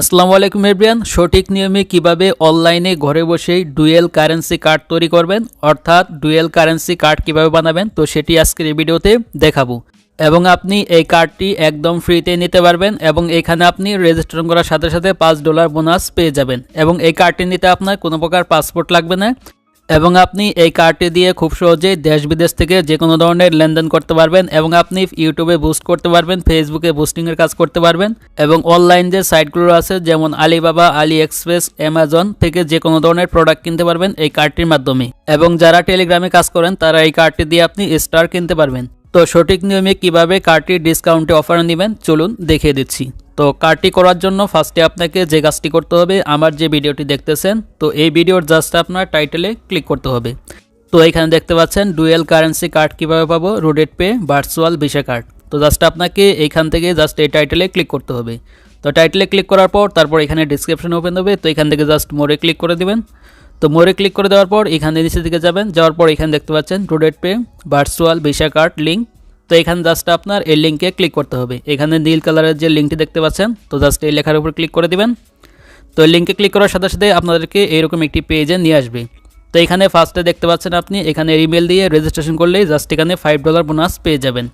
আসসালামু আলাইকুম এভরিয়ান। সঠিক নিয়মে কীভাবে অনলাইনে ঘরে বসেই ডুয়েল কারেন্সি কার্ড তৈরি করবেন, অর্থাৎ ডুয়েল কারেন্সি কার্ড কীভাবে বানাবেন, তো সেটি আজকের এই ভিডিওতে দেখাবো। এবং আপনি এই কার্ডটি একদম ফ্রিতে নিতে পারবেন এবং এখানে আপনি রেজিস্ট্রেশন করার সাথে সাথে পাঁচ ডলার বোনাস পেয়ে যাবেন। এবং এই কার্ডটি নিতে আপনার কোনো প্রকার পাসপোর্ট লাগবে না। এবং আপনি এই কার্ডটি দিয়ে খুব সহজেই দেশ বিদেশ থেকে যে কোনো ধরনের লেনদেন করতে পারবেন এবং আপনি ইউটিউবে বুস্ট করতে পারবেন ফেসবুকে বুস্টিংয়ের কাজ করতে পারবেন এবং অনলাইন যে সাইটগুলো আছে, যেমন আলিবাবা আলি এক্সপ্রেস অ্যামাজন থেকে যে কোনো ধরনের প্রোডাক্ট কিনতে পারবেন এই কার্ডটির মাধ্যমে। এবং যারা টেলিগ্রামে কাজ করেন, তারা এই কার্ডটি দিয়ে আপনি স্টার কিনতে পারবেন। তো সঠিক নিয়মে কীভাবে কার্ডটি ডিসকাউন্টে অফার নেবেন? চলুন দেখিয়ে দিচ্ছি। তো কার্ডটি করার জন্য ফার্স্টে আপনাকে যে কাজটি করতে হবে, আমার যে ভিডিওটি দেখতেছেন, তো এই ভিডিওর জাস্ট আপনার টাইটেলে ক্লিক করতে হবে। তো এখানে দেখতে পাচ্ছেন ডুয়েল কারেন্সি কার্ড কীভাবে পাবো? রোডেড পে ভার্চুয়াল ভিসা কার্ড তো জাস্ট আপনাকে এইখান থেকে জাস্ট এই টাইটেলে ক্লিক করতে হবে। তো টাইটেলে ক্লিক করার পর, তারপর এখানে ডিসক্রিপশন ওপেন হবে, তো এখান থেকে জাস্ট মোরে ক্লিক করে দিবেন। তো মোরে ক্লিক করে দেওয়ার পর এখানে নিচের দিকে যাবেন। যাওয়ার পর এখানে দেখতে পাচ্ছেন RedotPay virtual Visa card link তো এখানে জাস্ট আপনার এই লিঙ্কে ক্লিক করতে হবে। এখানে নীল কালারের যে লিঙ্কটি দেখতে পাচ্ছেন, তো জাস্ট এই লেখার উপর ক্লিক করে দিবেন। তো লিঙ্কে ক্লিক করার সাথে সাথে আপনাদেরকে এইরকম একটি পেজে নিয়ে আসবে। তো এখানে ফার্স্টে দেখতে পাচ্ছেন আপনি, এখানে ইমেল দিয়ে রেজিস্ট্রেশন করলেই জাস্ট এখানে ফাইভ ডলার বোনাস পেয়ে যাবেন।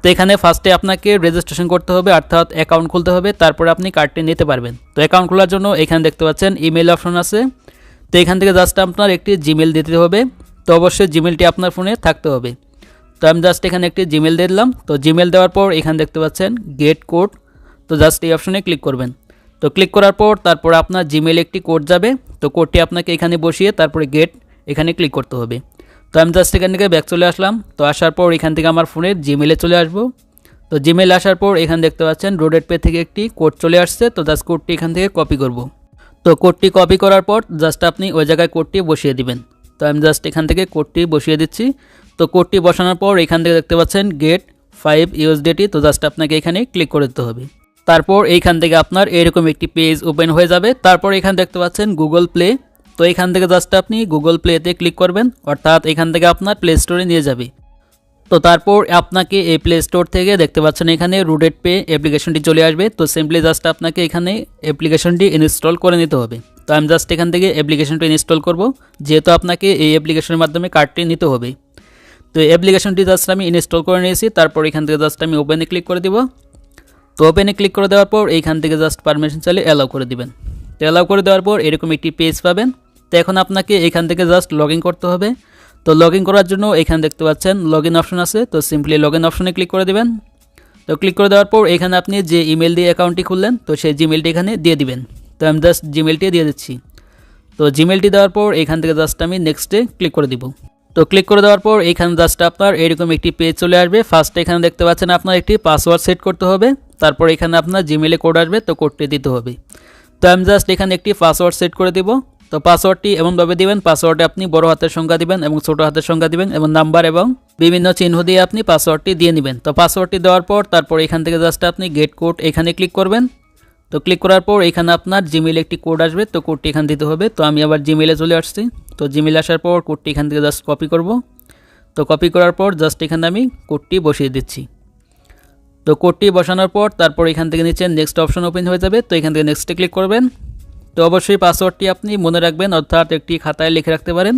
তো এখানে ফার্স্টে আপনাকে রেজিস্ট্রেশন করতে হবে, অর্থাৎ অ্যাকাউন্ট খুলতে হবে, তারপরে আপনি কার্ডটি নিতে পারবেন। তো অ্যাকাউন্ট খোলার জন্য এখানে দেখতে পাচ্ছেন ইমেল অপশন আছে। তো এখান থেকে জাস্ট আপনার একটি জিমেল দিতে হবে। তো অবশ্যই জিমেলটি আপনার ফোনে থাকতে হবে। তো আমি জাস্ট এখানে একটি জিমেল দিয়ে দিলাম। তো জিমেল দেওয়ার পর এখানে দেখতে পাচ্ছেন গেট কোড তো জাস্ট এই অপশনে ক্লিক করবেন। তো ক্লিক করার পর তারপর আপনার জিমেল একটি কোড যাবে। তো কোডটি আপনাকে এখানে বসিয়ে তারপরে গেট এখানে ক্লিক করতে হবে। তো আমি জাস্ট এখান থেকে ব্যাক চলে আসলাম। তো আসার পর এখান থেকে আমার ফোনের জিমেলে চলে আসব। তো জিমেল আসার পর এখানে দেখতে পাচ্ছেন রোডেড পে থেকে একটি কোড চলে আসছে। তো জাস্ট কোডটি এখান থেকে কপি করব। তো কোডটি কপি করার পর জাস্ট আপনি ওই জায়গায় কোডটি বসিয়ে দিবেন। তো আমি জাস্ট এখান থেকে কোডটি বসিয়ে দিচ্ছি। তো কোডটি বসানোর পর এখান থেকে দেখতে পাচ্ছেন গেট ফাইভ ইউএসডিটি তো জাস্ট আপনাকে এখানে ক্লিক করে দিতে হবে। তারপর এইখান থেকে আপনার এরকম একটি পেজ ওপেন হয়ে যাবে। তারপর এখানে দেখতে পাচ্ছেন গুগল প্লে তো এখান থেকে জাস্ট আপনি গুগল প্লেতে ক্লিক করবেন। অর্থাৎ এখান থেকে আপনার প্লে স্টোরে নিয়ে যাবে। তো তারপর আপনাকে এই প্লে স্টোর থেকে দেখতে পাচ্ছেন এখানে রুডেড পে অ্যাপ্লিকেশনটি চলে আসবে। তো সিম্পলি জাস্ট আপনাকে এখানে অ্যাপ্লিকেশনটি ইনস্টল করে নিতে হবে। তো আমি জাস্ট এখান থেকে অ্যাপ্লিকেশনটি ইনস্টল করব। যেহেতু আপনাকে এই অ্যাপ্লিকেশনের মাধ্যমে কার্ডটি নিতে হবে। তো অ্যাপ্লিকেশনটি জাস্ট আমি ইনস্টল করে নিয়েছি। তারপর এখান থেকে জাস্ট আমি ওপেনে ক্লিক করে দিব। তো ওপেনে ক্লিক করে দেওয়ার পর এইখান থেকে জাস্ট পারমিশন চাইলে অ্যালাউ করে দিবেন। তো অ্যালাউ করে দেওয়ার পর এরকম একটি পেজ পাবেন। তো এখন আপনাকে এখান থেকে জাস্ট লগ করতে হবে। তো লগ করার জন্য এখানে দেখতে পাচ্ছেন লগ অপশন আছে, তো সিম্পলি লগ অপশনে ক্লিক করে দেবেন। তো ক্লিক করে দেওয়ার পর এখানে আপনি যে ইমেল দিয়ে অ্যাকাউন্টটি খুললেন, তো সেই জিমেলটি এখানে দিয়ে দিবেন। তো আমি জাস্ট জিমেলটি দিয়ে দিচ্ছি। তো জিমেলটি দেওয়ার পর এখান থেকে জাস্ট আমি নেক্সটে ক্লিক করে দিব। তো ক্লিক করে দেওয়ার পর এখানে জাস্ট আপনার এরকম একটি পেজ চলে আসবে। ফার্স্ট এখানে দেখতে পাচ্ছেন আপনার একটি পাসওয়ার্ড সেট করতে হবে। তারপর এখানে আপনার জিমেলে কোড আসবে, তো কোডটি দিতে হবে। তো আমি জাস্ট এখানে একটি পাসওয়ার্ড সেট করে দিব। তো পাসওয়ার্ডটি এমনভাবে দিবেন, পাসওয়ার্ডে আপনি বড় হাতের সংখ্যা দিবেন এবং ছোট হাতের সংখ্যা দিবেন এবং নাম্বার এবং বিভিন্ন চিহ্ন দিয়ে আপনি পাসওয়ার্ডটি দিয়ে নেবেন। তো পাসওয়ার্ডটি দেওয়ার পর তারপর এখান থেকে জাস্ট আপনি গেট কোড এখানে ক্লিক করবেন। তো ক্লিক করার পর এখানে আপনার জিমেলে একটি কোড আসবে, তো কোডটি এখানে দিতে হবে। তো আমি আবার জিমেলে চলে আসছি। তো জিমেলে আসার পর কোডটি এখান থেকে জাস্ট কপি করব। তো কপি করার পর জাস্ট এখানে আমি কোডটি বসিয়ে দিচ্ছি। তো কোডটি বসানোর পর তারপর এখান থেকে নিচে নেক্সট অপশন ওপেন হয়ে যাবে। তো এখান থেকে নেক্সটে ক্লিক করবেন। তো অবশ্যই পাসওয়ার্ডটি আপনি মনে রাখবেন, অর্থাৎ একটি খাতায় লিখে রাখতে পারেন।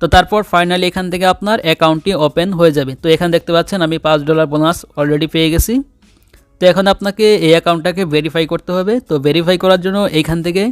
তো তারপর ফাইনালি এখান থেকে আপনার অ্যাকাউন্টটি ওপেন হয়ে যাবে। তো এখানে দেখতে পাচ্ছেন, আমি পাঁচ ডলার বোনাস অলরেডি পেয়ে গেছি। তো এখন আপনাকে এই অ্যাকাউন্টটাকে ভেরিফাই করতে হবে। তো ভেরিফাই করার জন্য এইখান থেকে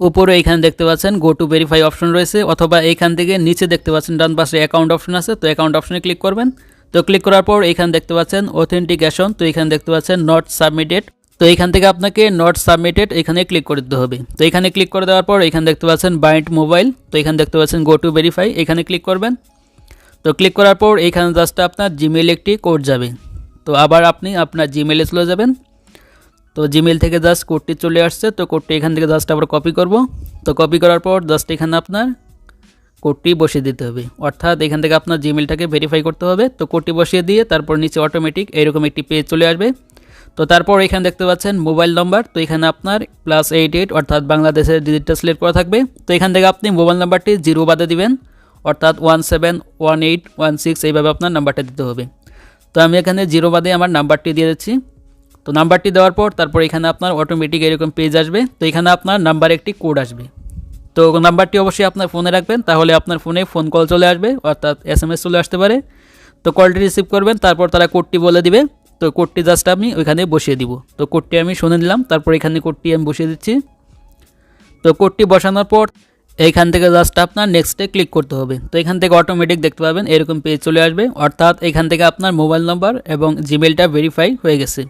উপরে এইখানে দেখতে পাচ্ছেন গো টু ভেরিফাই অপশন রয়েছে, অথবা এইখান থেকে নিচে দেখতে পাচ্ছেন, ডান পাশে অ্যাকাউন্ট অপশন আছে, তো অ্যাকাউন্ট অপশনে ক্লিক করবেন। তো ক্লিক করার পর এখানে দেখতে পাচ্ছেন অথেন্টিকেশন তো এখানে দেখতে পাচ্ছেন নট সাবমিটেড তো এখান থেকে আপনাকে নট সাবমিটেড এখানে ক্লিক করে দিতে হবে। তো এখানে ক্লিক করে দেওয়ার পর এখানে দেখতে পাচ্ছেন বাইন্ড মোবাইল তো এখানে দেখতে পাচ্ছেন গো টু ভেরিফাই এখানে ক্লিক করবেন। তো ক্লিক করার পর এখানে জাস্ট আপনার জিমেল একটি কোড যাবে। তো আবার আপনি আপনার জিমেলে চলে যাবেন। তো জিমেল থেকে জাস্ট কোডটি চলে আসছে, তো কোডটি এখান থেকে জাস্ট আবার কপি করব। তো কপি করার পর জাস্ট এখানে আপনার কোডটি বসিয়ে দিতে হবে। অর্থাৎ এখান থেকে আপনার জিমেলটাকে ভেরিফাই করতে হবে। তো কোডটি বসিয়ে দিয়ে তারপর নিচে অটোমেটিক এরকম একটি পেজ চলে আসবে। তো তারপর এখানে দেখতে পাচ্ছেন মোবাইল নম্বর, তো এখানে আপনার প্লাস এইট এইট অর্থাৎ বাংলাদেশের ডিজিটটা সিলেক্ট করা থাকবে। তো এখান থেকে আপনি মোবাইল নাম্বারটি জিরো বাদে দিবেন, অর্থাৎ one seven one eight one six এইভাবে আপনার নাম্বারটা দিতে হবে। তো আমি এখানে জিরো বাদে আমার নাম্বারটি দিয়ে দিচ্ছি। তো নাম্বারটি দেওয়ার পর তারপর এখানে আপনার অটোমেটিক এরকম পেজ আসবে। তো এখানে আপনার নাম্বার একটি কোড আসবে। তো নাম্বারটি অবশ্যই আপনার ফোনে রাখবেন, তাহলে আপনার ফোনে ফোন কল চলে আসবে, অর্থাৎ এস চলে আসতে পারে। তো কলটি রিসিভ করবেন, তারপর তারা কোডটি বলে দিবে। তো কোডটি জাস্ট আমি ওইখানে বসিয়ে দিব। তো কোডটি আমি শুনে নিলাম, তারপর এখানে কোডটি আমি বসিয়ে দিচ্ছি। তো কোডটি বসানোর পর এইখান থেকে জাস্ট আপনার নেক্সটে ক্লিক করতে হবে। তো এখান থেকে অটোমেটিক দেখতে পাবেন, এরকম পেজ চলে আসবে। অর্থাৎ এখান থেকে আপনার মোবাইল নাম্বার এবং জিমেলটা ভেরিফাই হয়ে গেছে।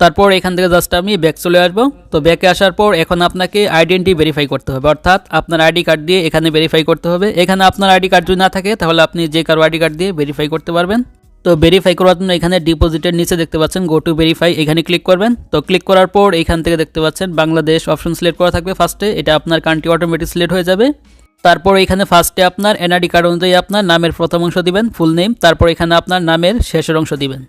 তারপর এখান থেকে জাস্ট আমি ব্যাক চলে আসব। তো ব্যাকে আসার পর এখন আপনাকে আইডেন্টি ভেরিফাই করতে হবে। অর্থাৎ আপনার আইডি কার্ড দিয়ে এখানে ভেরিফাই করতে হবে। এখানে আপনার আইডি কার্ড যদি না থাকে, তাহলে আপনি যে কারও আইডি কার্ড দিয়ে ভেরিফাই করতে পারবেন। তো ভেরিফাই করার জন্য এখানে ডিপোজিটের নিচে দেখতে পাচ্ছেন গো টু ভেরিফাই এখানে ক্লিক করবেন। তো ক্লিক করার পর এখান থেকে দেখতে পাচ্ছেন, বাংলাদেশ অপশন সিলেক্ট করা থাকবে ফার্স্টে এটা আপনার কান্ট্রি অটোমেটিক সিলেক্ট হয়ে যাবে। তারপর এখানে ফার্স্টে আপনার এনআইডি কার্ড অনুযায়ী আপনার নামের প্রথম অংশ দিবেন ফুল নেম তারপর এখানে আপনার নামের শেষের অংশ দিবেন।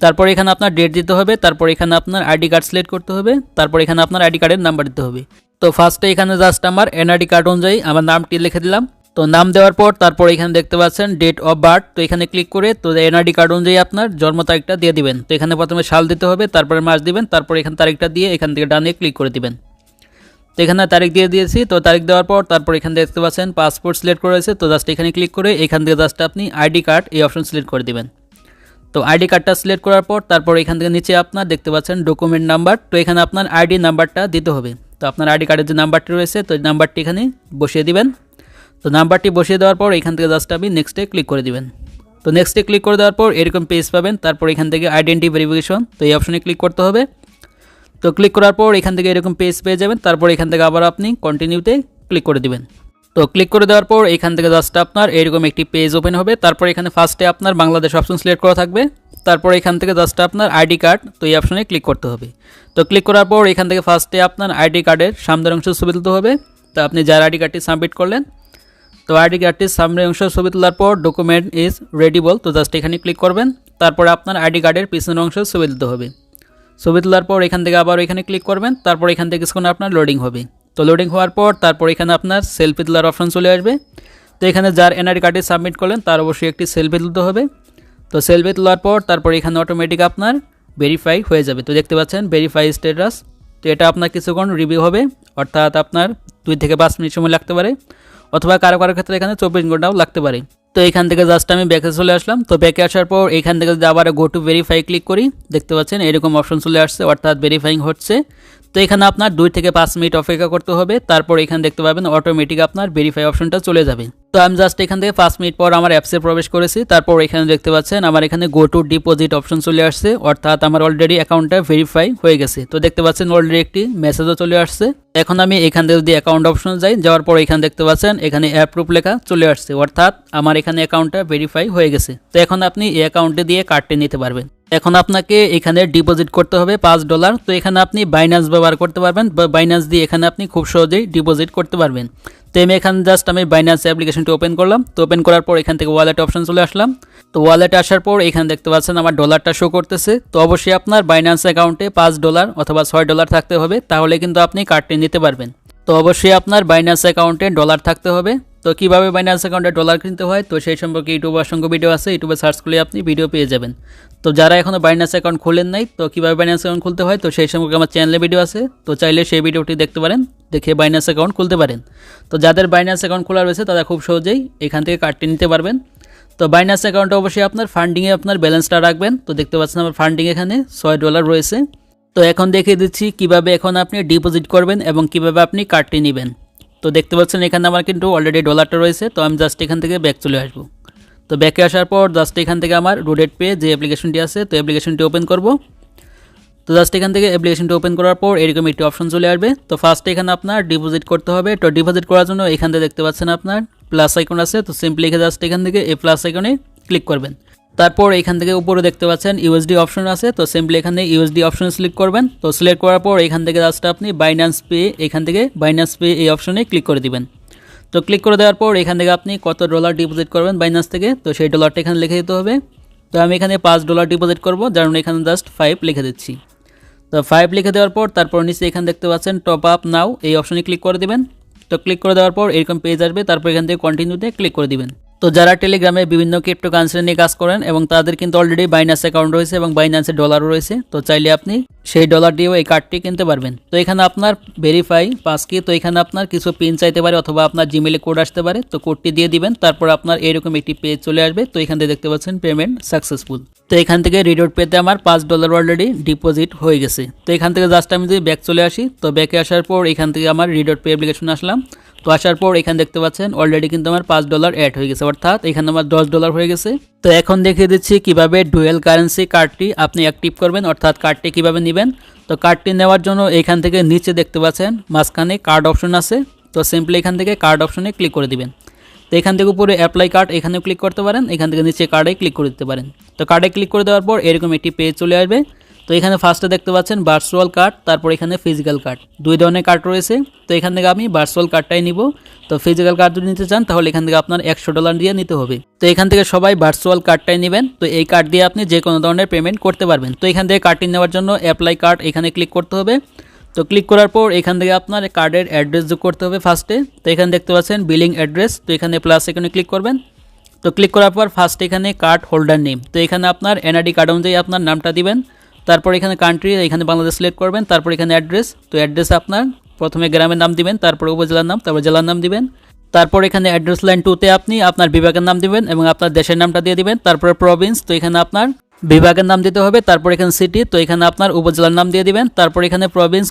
তারপর এখানে আপনার ডেট দিতে হবে, তারপর এখানে আপনার আইডি কার্ড সিলেক্ট করতে হবে, তারপর এখানে আপনার আইডি কার্ডের নাম্বার দিতে হবে। তো ফার্স্টে এখানে জাস্ট আমার এনআইডি কার্ড অনুযায়ী আমার নামটি লিখে দিলাম তো নাম দেওয়ার পর তারপর এখানে দেখতে পাচ্ছেন ডেট অফ বার্থ তো এখানে ক্লিক করে তো এনআইডি কার্ড অনুযায়ী আপনার জন্ম তারিখটা দিয়ে দিবেন। তো এখানে প্রথমে সাল দিতে হবে, তারপরে মাস দিবেন, তারপর এখানে তারিখটা দিয়ে এখান থেকে ডানে ক্লিক করে দিবেন। তো এখানে তারিখ দিয়ে দিয়েছি, তো তারিখ দেওয়ার পর তারপর এখানে দেখতে পাচ্ছেন পাসপোর্ট সিলেক্ট করেছে তো জাস্ট এখানে ক্লিক করে এখান থেকে জাস্ট আপনি আইডি কার্ড এই অপশন সিলেক্ট করে দিবেন। তো আইডি কার্ডটা সিলেক্ট করার পর তারপর এখান থেকে নিচে আপনার দেখতে পাচ্ছেন ডকুমেন্ট নাম্বার তো এখানে আপনার আইডি নাম্বারটা দিতে হবে। তো আপনার আইডি কার্ডের যে নাম্বারটি রয়েছে, তো নাম্বারটি এখানে বসিয়ে দিবেন। তো নাম্বারটি বসিয়ে দেওয়ার পর এখান থেকে জাস্ট আপনি নেক্সটে ক্লিক করে দিবেন। তো নেক্সটে ক্লিক করে দেওয়ার পর এরকম পেজ পাবেন, তারপর এখান থেকে আইডেন্টি ভেরিফিকেশন তো এই অপশনে ক্লিক করতে হবে। তো ক্লিক করার পর এখান থেকে এরকম পেজ পেয়ে যাবেন, তারপর এখান থেকে আবার আপনি কন্টিনিউতে ক্লিক করে দিবেন। তো ক্লিক করে দেওয়ার পর এখান থেকে জাস্ট আপনার এরকম একটি পেজ ওপেন হবে, তারপর এখানে ফার্স্টে আপনার বাংলাদেশ অপশন সিলেক্ট করা থাকবে, তারপর এখান থেকে জাস্ট আপনার আইডি কার্ড তো এই অপশনে ক্লিক করতে হবে। তো ক্লিক করার পর এখান থেকে ফার্স্টে আপনার আইডি কার্ডের সামনের অংশ ছবি তুলতে হবে। তো আপনি যার আইডি কার্ডটি সাবমিট করলেন তো আইডি কার্ডটির সামনের অংশ ছবি তোলার পর ডকুমেন্ট ইজ রেডিবল তো জাস্ট এখানে ক্লিক করবেন, তারপরে আপনার আইডি কার্ডের পিছনের অংশ ছবি তুলতে হবে। ছবি তোলার পর এখান থেকে আবার এখানে ক্লিক করবেন, তারপর এখান থেকে কিছুক্ষণ আপনার লোডিং হবে। তো লোডিং হওয়ার পর তারপর এখানে আপনার সেলফি তোলার অপশন চলে আসবে। তো এখানে যার এনআইডি কার্ডটি সাবমিট করলেন, তার অবশ্যই একটি সেলফি তুলতে হবে। তো সেলফি তোলার পর তারপর এখানে অটোমেটিক আপনার ভেরিফাই হয়ে যাবে। তো দেখতে পাচ্ছেন ভেরিফাই স্ট্যাটাস তো এটা আপনার কিছুক্ষণ রিভিউ হবে, অর্থাৎ আপনার দুই থেকে পাঁচ মিনিট সময় লাগতে পারে। অথবা কারও কারও ক্ষেত্রে এখানে চব্বিশ ঘন্টাও লাগতে পারে। তো এখান থেকে জাস্ট আমি ব্যাকে চলে আসলাম। তো ব্যাকে আসার পর এখান থেকে যদি আবার গো টু ভেরিফাই ক্লিক করি, দেখতে পাচ্ছেন এরকম অপশন চলে আসছে, অর্থাৎ ভেরিফাইং হচ্ছে। তো এখানে আপনার দুই থেকে পাঁচ মিনিট অপেক্ষা করতে হবে। তারপর এখানে দেখতে পাবেন অটোমেটিক আপনার ভেরিফাই অপশনটা চলে যাবে। তো আমি জাস্ট এখান থেকে পাঁচ মিনিট পর আমার অ্যাপসে প্রবেশ করেছি। তারপর এখানে দেখতে পাচ্ছেন আমার এখানে গো টু ডিপোজিট অপশন চলে আসছে। অর্থাৎ আমার অলরেডি অ্যাকাউন্টটা ভেরিফাই হয়ে গেছে। তো দেখতে পাচ্ছেন অলরেডি একটি মেসেজও চলে আসছে। এখন আমি এখান থেকে যদি অ্যাকাউন্ট অপশন যাই, যাওয়ার পর এখানে দেখতে পাচ্ছেন, এখানে অ্যাপ্রুভ লেখা চলে আসছে। অর্থাৎ আমার এখানে অ্যাকাউন্টটা ভেরিফাই হয়ে গেছে। তো এখন আপনি এই অ্যাকাউন্টে দিয়ে কার্ডটি নিতে পারবেন। এখন আপনাকে এখানে ডিপোজিট করতে হবে পাঁচ ডলার তো এখানে আপনি বাইন্যান্স ব্যবহার করতে পারবেন। বা বাইন্যান্স দিয়ে এখানে আপনি খুব সহজেই ডিপোজিট করতে পারবেন। তো আমি এখানে জাস্ট আমি বাইন্যান্স অ্যাপ্লিকেশনটি ওপেন করলাম। তো ওপেন করার পর এখান থেকে ওয়ালেট অপশন চলে আসলাম। তো ওয়ালেটে আসার পর এখানে দেখতে পাচ্ছেন আমার ডলারটা শো করতেছে। তো অবশ্যই আপনার বাইন্যান্স অ্যাকাউন্টে পাঁচ ডলার অথবা ছয় ডলার থাকতে হবে। তাহলে কিন্তু আপনি কার্ডটি নিতে পারবেন। তো অবশ্যই আপনার বাইন্যান্স অ্যাকাউন্টে ডলার থাকতে হবে। তো কীভাবে বাইন্যান্স অ্যাকাউন্টে ডলার কিনতে হয়? তো সেই সম্পর্কে ইউটিউবে অসংখ্য ভিডিও আছে। ইউটিউবে সার্চ করলে আপনি ভিডিও পেয়ে যাবেন। তো যারা এখনও বাইন্যান্স অ্যাকাউন্ট খোলেন নাই, তো কীভাবে বাইন্যান্স অ্যাকাউন্ট খুলতে হয়? তো সেই সম্পর্কে আমার চ্যানেলে ভিডিও আছে। তো চাইলে সেই ভিডিওটি দেখতে পারেন, দেখে বাইন্যান্স অ্যাকাউন্ট খুলতে পারেন। তো যাদের বাইন্যান্স অ্যাকাউন্ট খোলা রয়েছে, তারা খুব সহজেই এখান থেকে কার্ডটি নিতে পারবেন। তো বাইন্যান্স অ্যাকাউন্টে অবশ্যই আপনার ফান্ডিংয়ে আপনার ব্যালেন্সটা রাখবেন। তো দেখতে পাচ্ছেন আমার ফান্ডিং এখানে ছয় ডলার রয়েছে। তো এখন দেখিয়ে দিচ্ছি কীভাবে এখন আপনি ডিপোজিট করবেন এবং কীভাবে আপনি কার্ডটি নেবেন। তো দেখতে পাচ্ছেন এখানে আমার কিন্তু অলরেডি ডলারটা রয়েছে, তো আমি জাস্ট এখান থেকে ব্যাক চলে আসব। তো ব্যাকে আসার পর জাস্ট এখান থেকে আমার রোডেট পে যে অ্যাপ্লিকেশনটি আছে, তো অ্যাপ্লিকেশনটি ওপেন করব। তো জাস্ট এখান থেকে অ্যাপ্লিকেশনটি ওপেন করার পর এরকম একটি অপশন চলে আসবে। তো ফার্স্ট এখানে আপনার ডিপোজিট করতে হবে, তো ডিপোজিট করার জন্য এখান থেকে দেখতে পাচ্ছেন আপনার প্লাস আইকন আছে, তো সিম্পলি এখানে জাস্ট এখান থেকে এই প্লাস আইকনে ক্লিক করবেন। তারপর এখান থেকে উপরে দেখতে পাচ্ছেন ইউএসডি অপশন আছে, তো সিম্পলি এখানে ইউএসডি অপশন সিলেক্ট করবেন। তো সিলেক্ট করার পর এখান থেকে জাস্ট আপনি বাইন্যান্স পে এখান থেকে বাইন্যান্স পে এই অপশনে ক্লিক করে দিবেন। তো ক্লিক করে দেওয়ার পর এখান থেকে আপনি কত ডলার ডিপোজিট করবেন বাইন্যান্স থেকে, তো সেই ডলারটা এখানে লিখে দিতে হবে। তো আমি এখানে পাঁচ ডলার ডিপোজিট করব, যার জন্য এখানে জাস্ট ফাইভ লিখে দিচ্ছি। তো ফাইভ লিখে দেওয়ার পর তারপর নিচে এখানে দেখতে পাচ্ছেন টপ আপ নাও এই অপশনে ক্লিক করে দিবেন। তো ক্লিক করে দেওয়ার পর এরকম পেজ আসবে, তারপর এখান থেকে কন্টিনিউতে ক্লিক করে দিবেন। তো যারা টেলিগ্রামে বিভিন্ন ক্রিপ্টো কারেন্সি নিয়ে কাজ করেন এবং তাদের কিন্তু অলরেডি বাইনান্স অ্যাকাউন্ট রয়েছে এবং বাইন্যান্সের ডলারও রয়েছে, তো চাইলে আপনি সেই ডলার দিয়েও এই কার্ডটি কিনতে পারবেন। তো এখানে আপনার ভেরিফাই পাস কি তো এখানে আপনার কিছু পিন চাইতে পারে অথবা আপনার জিমেলে কোড আসতে পারে, তো কোডটি দিয়ে দিবেন, তারপর আপনার এরকম একটি পেজ চলে আসবে, তো এখান থেকে দেখতে পাচ্ছেন পেমেন্ট সাকসেসফুল তো এখান থেকে রিডোট পেতে আমার পাঁচ ডলার অলরেডি ডিপোজিট হয়ে গেছে। তো এখান থেকে জাস্ট আমি যদি ব্যাক চলে আসি, তো ব্যাকে আসার পর এখান থেকে আমার রিডোট পে অ্যাপ্লিকেশন আসলাম। তো আসার পর এখানে দেখতে পাচ্ছেন অলরেডি কিন্তু আমার পাঁচ ডলার অ্যাড হয়ে গেছে, অর্থাৎ এখানে আমার দশ ডলার হয়ে গেছে। তো এখন দেখিয়ে দিচ্ছি কীভাবে ডুয়েল কারেন্সি কার্ডটি আপনি অ্যাক্টিভ করবেন, অর্থাৎ কার্ডটি কীভাবে নেবেন। তো কার্ডটি নেওয়ার জন্য এখান থেকে নিচে দেখতে পাচ্ছেন, মাঝখানে কার্ড অপশন আছে। তো সিম্পলি এখান থেকে কার্ড অপশনে ক্লিক করে দিবেন। তো এখান থেকে উপরে অ্যাপ্লাই কার্ড এখানেও ক্লিক করতে পারেন, এখান থেকে নিচে কার্ডে ক্লিক করে দিতে পারেন। তো কার্ডে ক্লিক করে দেওয়ার পর এরকম একটি পেজ চলে আসবে। তো এখানে ফার্স্টে দেখতে পাচ্ছেন ভার্চুয়াল কার্ড তারপর এখানে ফিজিক্যাল কার্ড দুই ধরনের কার্ড রয়েছে। তো এখান থেকে আমি ভার্চুয়াল কার্ডটাই নিব। তো ফিজিক্যাল কার্ড যদি নিতে চান, তাহলে এখান থেকে আপনার একশো ডলার দিয়ে নিতে হবে। তো এখান থেকে সবাই ভার্চুয়াল কার্ডটাই নেবেন। তো এই কার্ড দিয়ে আপনি যে কোনো ধরনের পেমেন্ট করতে পারবেন। তো এখান থেকে কার্ডটি নেওয়ার জন্য অ্যাপ্লাই কার্ড এখানে ক্লিক করতে হবে। তো ক্লিক করার পর এখান থেকে আপনার কার্ডের অ্যাড্রেস যোগ করতে হবে ফার্স্টে তো এখানে দেখতে পাচ্ছেন বিলিং অ্যাড্রেস তো এখানে প্লাস এখানে ক্লিক করবেন। তো ক্লিক করার পর ফার্স্ট এখানে কার্ড হোল্ডার নেম তো এখানে আপনার এনআইডি কার্ড অনুযায়ী আপনার নামটা দিবেন। তারপর এখানে কান্ট্রি এখানে বাংলাদেশ সিলেক্ট করবেন। তারপর এখানে অ্যাড্রেস তো অ্যাড্রেস আপনার প্রথমে গ্রামের নাম দিবেন, তারপর উপজেলার নাম, তারপর জেলার নাম দিবেন। তারপর এখানে অ্যাড্রেস লাইন টুতে আপনি আপনার বিভাগের নাম দিবেন এবং আপনার দেশের নামটা দিয়ে দিবেন। তারপর প্রভিন্স তো এখানে আপনার বিভাগের নাম দিতে হবে। তারপর এখানে সিটি তো এখানে আপনার উপজেলার নাম দিয়ে দিবেন। তারপর এখানে প্রভিন্স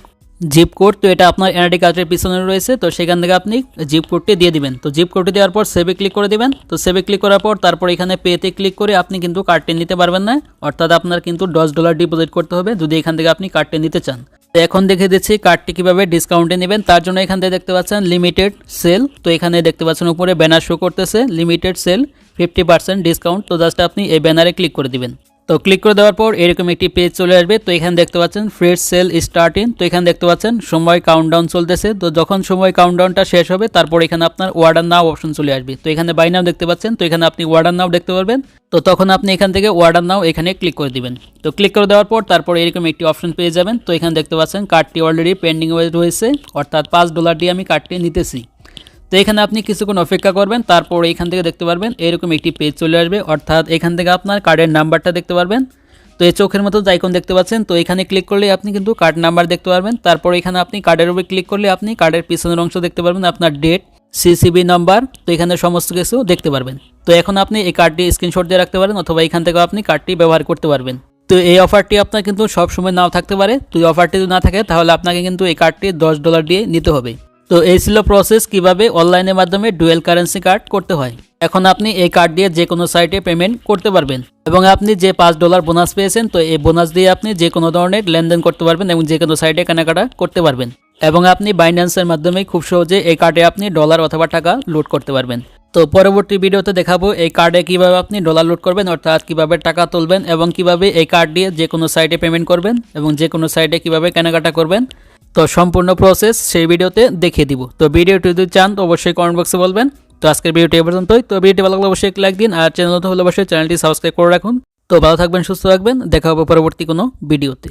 জিপ কোড তো এটা আপনার এনআইডি কার্ডের পিছনে রয়েছে, তো সেখান থেকে আপনি জিপ কোডটি দিয়ে দিবেন। তো জিপ কোডটি দেওয়ার পর সেভে ক্লিক করে দিবেন। তো সেভে ক্লিক করার পর তারপর এখানে পেতে ক্লিক করে আপনি কিন্তু কার্ডটি নিতে পারবেন না, অর্থাৎ আপনার কিন্তু দশ ডলার ডিপোজিট করতে হবে যদি এখান থেকে আপনি কার্ডটি নিতে চান। তো এখন দেখে দিচ্ছি কার্ডটি কীভাবে ডিসকাউন্টে নেবেন, তার জন্য এখান থেকে দেখতে পাচ্ছেন লিমিটেড সেল তো এখানে দেখতে পাচ্ছেন উপরে ব্যানার শো করতেছে limited sale fifty percent discount তো জাস্ট আপনি এই ব্যানারে ক্লিক করে দিবেন। তো ক্লিক করে দেওয়ার পর এরকম একটি পেজ চলে আসবে। তো এখানে দেখতে পাচ্ছেন ফ্রেশ সেল স্টার্টিং তো এখানে দেখতে পাচ্ছেন, সময় কাউন্টডাউন চলতেছে। তো যখন সময় কাউন্টডাউনটা শেষ হবে, তারপর এখানে আপনার ওয়ার্ডার নাও অপশন চলে আসবে। তো এখানে বাই নাও দেখতে পাচ্ছেন, তো এখানে আপনি ওয়ার্ডার নাও দেখতে পারবেন। তো তখন আপনি এখান থেকে ওয়ার্ডার নাও এখানে ক্লিক করে দিবেন। তো ক্লিক করে দেওয়ার পর তারপর এরকম একটি অপশন পেয়ে যাবেন। তো এখানে দেখতে পাচ্ছেন কার্ডটি অলরেডি পেন্ডিং রয়েছে। অর্থাৎ পাঁচ ডলার দিয়ে আমি কার্ডটি নিতেছি। তো এখানে আপনি কিছুক্ষণ অপেক্ষা করবেন, তারপর এখান থেকে দেখতে পারবেন এরকম একটি পেজ চলে আসবে। অর্থাৎ এখান থেকে আপনার কার্ডের নাম্বারটা দেখতে পারবেন। তো এই চোখের মতো আইকন দেখতে পাচ্ছেন, তো এখানে ক্লিক করলে আপনি কিন্তু কার্ড নাম্বার দেখতে পারবেন। তারপর এখানে আপনি কার্ডের উপরে ক্লিক করলে আপনি কার্ডের পিছনের অংশ দেখতে পারবেন, আপনার ডেট সিসিবি নাম্বার তো এখানে সমস্ত কিছু দেখতে পারবেন। তো এখন আপনি এই কার্ডটি স্ক্রিনশট দিয়ে রাখতে পারেন অথবা এখান থেকে আপনি কার্ডটি ব্যবহার করতে পারবেন। তো এই অফারটি আপনার কিন্তু সবসময় নাও থাকতে পারে। তো এই অফারটি যদি না থাকে, তাহলে আপনাকে কিন্তু এই কার্ডটি দশ ডলার দিয়ে নিতে হবে। তো এই ছিল প্রসেস কীভাবে অনলাইনের মাধ্যমে ডুয়েল কারেন্সি কার্ড করতে হয়। এখন আপনি এই কার্ড দিয়ে যে কোনো সাইটে পেমেন্ট করতে পারবেন। এবং আপনি যে পাঁচ ডলার বোনাস পেয়েছেন, তো এই বোনাস দিয়ে আপনি যে কোনো ধরনের লেনদেন করতে পারবেন এবং যে কোনো সাইটে কেনাকাটা করতে পারবেন। এবং আপনি বাইন্যান্সের মাধ্যমে খুব সহজে এই কার্ডে আপনি ডলার অথবা টাকা লোড করতে পারবেন। তো পরবর্তী ভিডিওতে দেখাবো এই কার্ডে কীভাবে আপনি ডলার লোড করবেন, অর্থাৎ কীভাবে টাকা তুলবেন এবং কীভাবে এই কার্ড দিয়ে যে কোনো সাইটে পেমেন্ট করবেন এবং যে কোনো সাইটে কীভাবে কেনাকাটা করবেন। তো সম্পূর্ণ প্রসেস সেই ভিডিওতে দেখিয়ে দিব। তো ভিডিওটি যদি চান, তো অবশ্যই কমেন্ট বক্সে বলবেন। তো আজকের ভিডিওটি এ পর্যন্তই। তো ভিডিওটি ভালো লাগলে অবশ্যই লাইক দিন আর চ্যানেল হলে অবশ্যই চ্যানেলটি সাবস্ক্রাইব করে রাখুন। তো ভালো থাকবেন, সুস্থ থাকবেন। দেখা হবে পরবর্তী কোনো ভিডিওতে